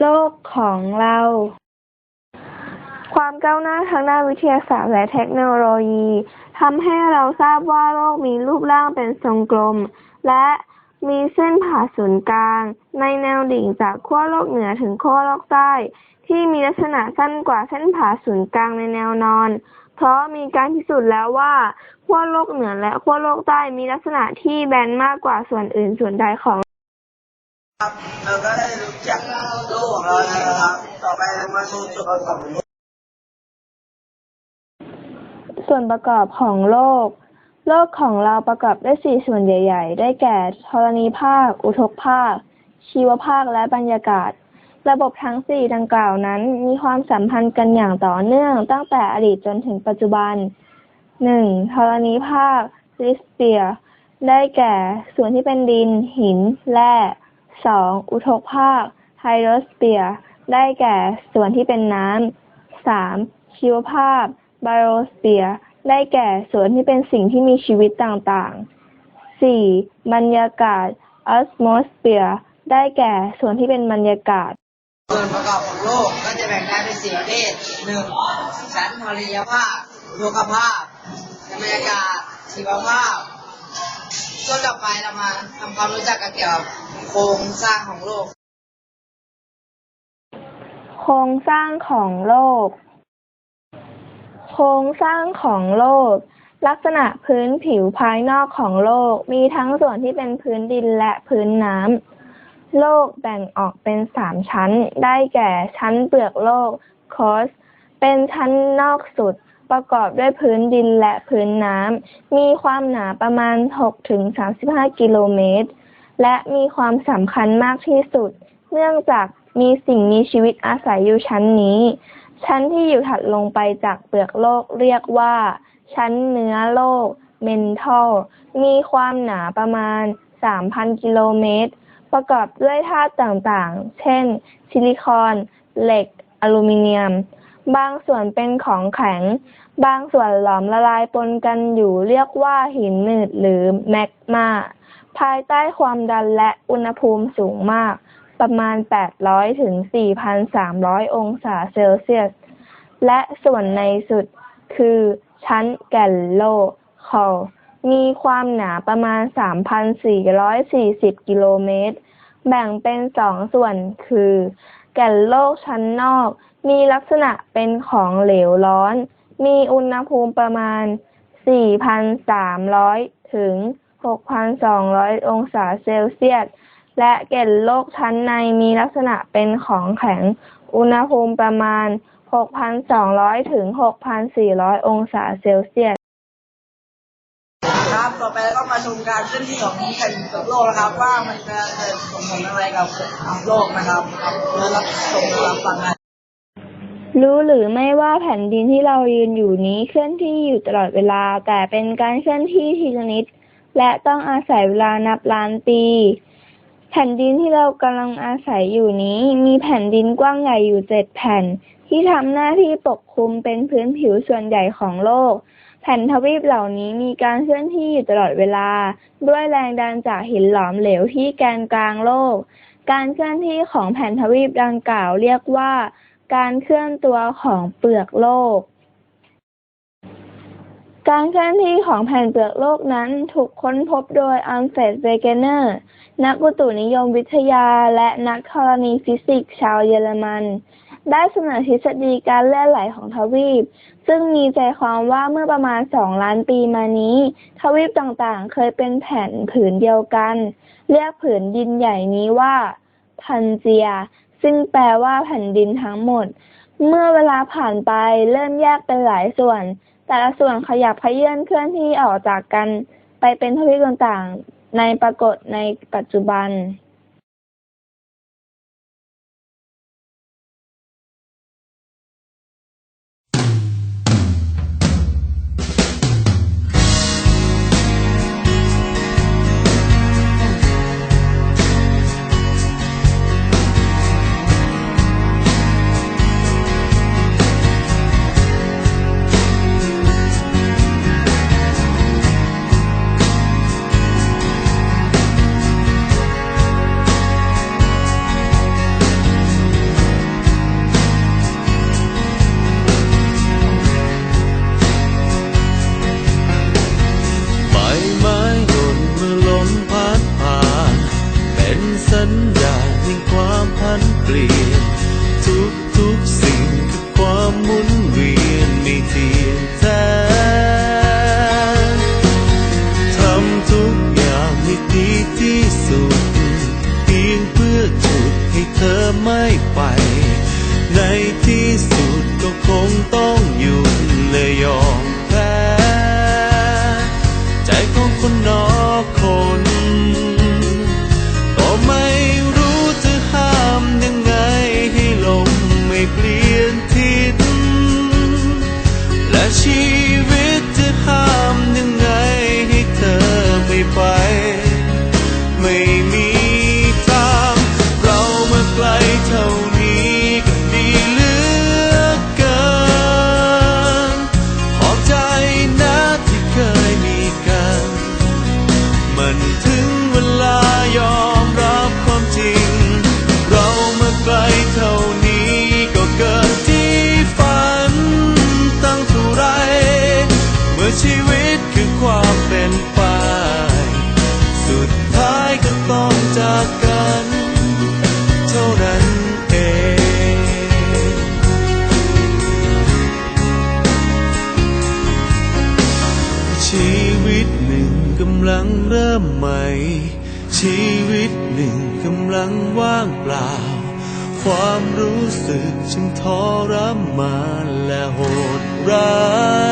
โลกของเรา ความก้าวหน้าทางด้านวิทยาศาสตร์และเทคโนโลยีทำให้เราทราบว่าโลกมีรูปร่างเป็นทรงกลม และมีเส้นผ่าศูนย์กลาง ในแนวดิ่งจากขั้วโลกเหนือถึงขั้วโลกใต้ ที่มีลักษณะสั้นกว่าเส้นผ่าศูนย์กลางในแนวนอน เพราะมีการพิสูจน์แล้วว่าขั้วโลกเหนือและขั้วโลกใต้มีลักษณะที่แบนมากกว่าส่วนอื่นส่วนใดของ ครับเราก็ได้รู้จักโลกเรานะครับ ต่อไปเรามาดูจุดประกอบส่วนประกอบของโลก โลกของเราประกอบด้วยสี่ส่วนใหญ่ ๆ ได้แก่ธรณีภาค อุทกภาค ชีวภาคและบรรยากาศ ระบบทั้งสี่ดังกล่าวนั้น มีความสัมพันธ์กันอย่างต่อเนื่อง ตั้งแต่อดีตจนถึงปัจจุบันหนึ่งธรณีภาคลิสเปีย ได้แก่ส่วนที่เป็นดิน หิน แร่ สองอุทกภาคไฮโดรสเปียได้แก่ส่วนที่เป็นน้ำสามชีวภาพไบโอสเปียได้แก่ส่วนที่เป็นสิ่งที่มีชีวิตต่างๆสี่บรรยากาศออสโมสเปียได้แก่ส่วนที่เป็นบรรยากาศ ส่วนประกอบของโลกก็จะแบ่งได้เป็นสี่ประเภทหนึ่งชั้นธรณียภาคโลกภาพบรรยากาศชีวภาพ ส่วนต่อไปเรามาทำความรู้จักกันเกี่ยวกับโครงสร้างของโลก โครงสร้างของโลก โครงสร้างของโลก ลักษณะพื้นผิวภายนอกของโลกมีทั้งส่วนที่เป็นพื้นดินและพื้นน้ำโลกแบ่งออกเป็นสามชั้น ได้แก่ชั้นเปลือกโลกคอสเป็นชั้นนอกสุด ประกอบด้วยพื้นดินและพื้นน้ำ มีความหนาประมาณ 6-35 กิโลเมตร และมีความสำคัญมากที่สุด เนื่องจากมีสิ่งมีชีวิตอาศัยอยู่ชั้นนี้ ชั้นที่อยู่ถัดลงไปจากเปลือกโลกเรียกว่า ชั้นเนื้อโลกเมนทัลมีความหนาประมาณ 3,000 กิโลเมตร ประกอบด้วยธาตุต่างๆ เช่น ซิลิคอน เหล็ก อลูมิเนียม บางส่วนเป็นของแข็ง บางส่วนหลอมละลายปนกันอยู่เรียกว่าหินหนืดหรือแมกมาภายใต้ความดันและอุณหภูมิสูงมาก ประมาณ 800 ถึง 4,300 องศาเซลเซียส และส่วนในสุดคือชั้นแก่นโลกคอลมีความหนาประมาณ 3,440 กิโลเมตร แบ่งเป็นสองส่วนคือ แก่นโลกชั้นนอก มีลักษณะเป็นของเหลวร้อน มีอุณหภูมิประมาณ 4,300 ถึง 6,200 องศาเซลเซียส และแก่นโลกชั้นในมีลักษณะเป็นของแข็ง อุณหภูมิประมาณ 6,200 ถึง 6,400 องศาเซลเซียสครับต่อไปเราก็มาชมการเคลื่อนที่ของแผ่นเปลือกโลกนะครับ ว่ามันจะเกิดส่งผลอะไรกับโลกนะครับแล้วรับชมรับฟังกัน รู้หรือไม่ว่าแผ่นดินที่เรายืนอยู่นี้เคลื่อนที่อยู่ตลอดเวลา แต่เป็นการเคลื่อนที่ทีละนิด และต้องอาศัยเวลานับล้านปี แผ่นดินที่เรากำลังอาศัยอยู่นี้ มีแผ่นดินกว้างใหญ่อยู่เจ็ดแผ่น ที่ทำหน้าที่ปกคลุมเป็นพื้นผิวส่วนใหญ่ของโลก แผ่นทวีปเหล่านี้มีการเคลื่อนที่อยู่ตลอดเวลา ด้วยแรงดันจากหินหลอมเหลวที่แกนกลางโลก การเคลื่อนที่ของแผ่นทวีปดังกล่าวเรียกว่า การเคลื่อนตัวของเปลือกโลก การเคลื่อนที่ของแผ่นเปลือกโลกนั้นถูกค้นพบโดยอัลเฟรดเวเกเนอร์ นักอุตุนิยมวิทยาและนักธรณีฟิสิกส์ชาวเยอรมัน ได้เสนอทฤษฎีการเลื่อนไหลของทวีป ซึ่งมีใจความว่าเมื่อประมาณสองล้านปีมานี้ ทวีปต่างๆ เคยเป็นแผ่นผืนเดียวกัน เรียกผืนดินใหญ่นี้ว่าพันเจีย ซึ่งแปลว่าแผ่นดินทั้งหมด เมื่อเวลาผ่านไปเริ่มแยกเป็นหลายส่วน แต่ละส่วนขยับขยื่นเคลื่อนที่ออกจากกัน ไปเป็นทวีปต่างๆ ในปรากฏในปัจจุบัน 滴滴诉 งว่างเปล่า ความรู้สึกจึงทรมานและโหดร้าย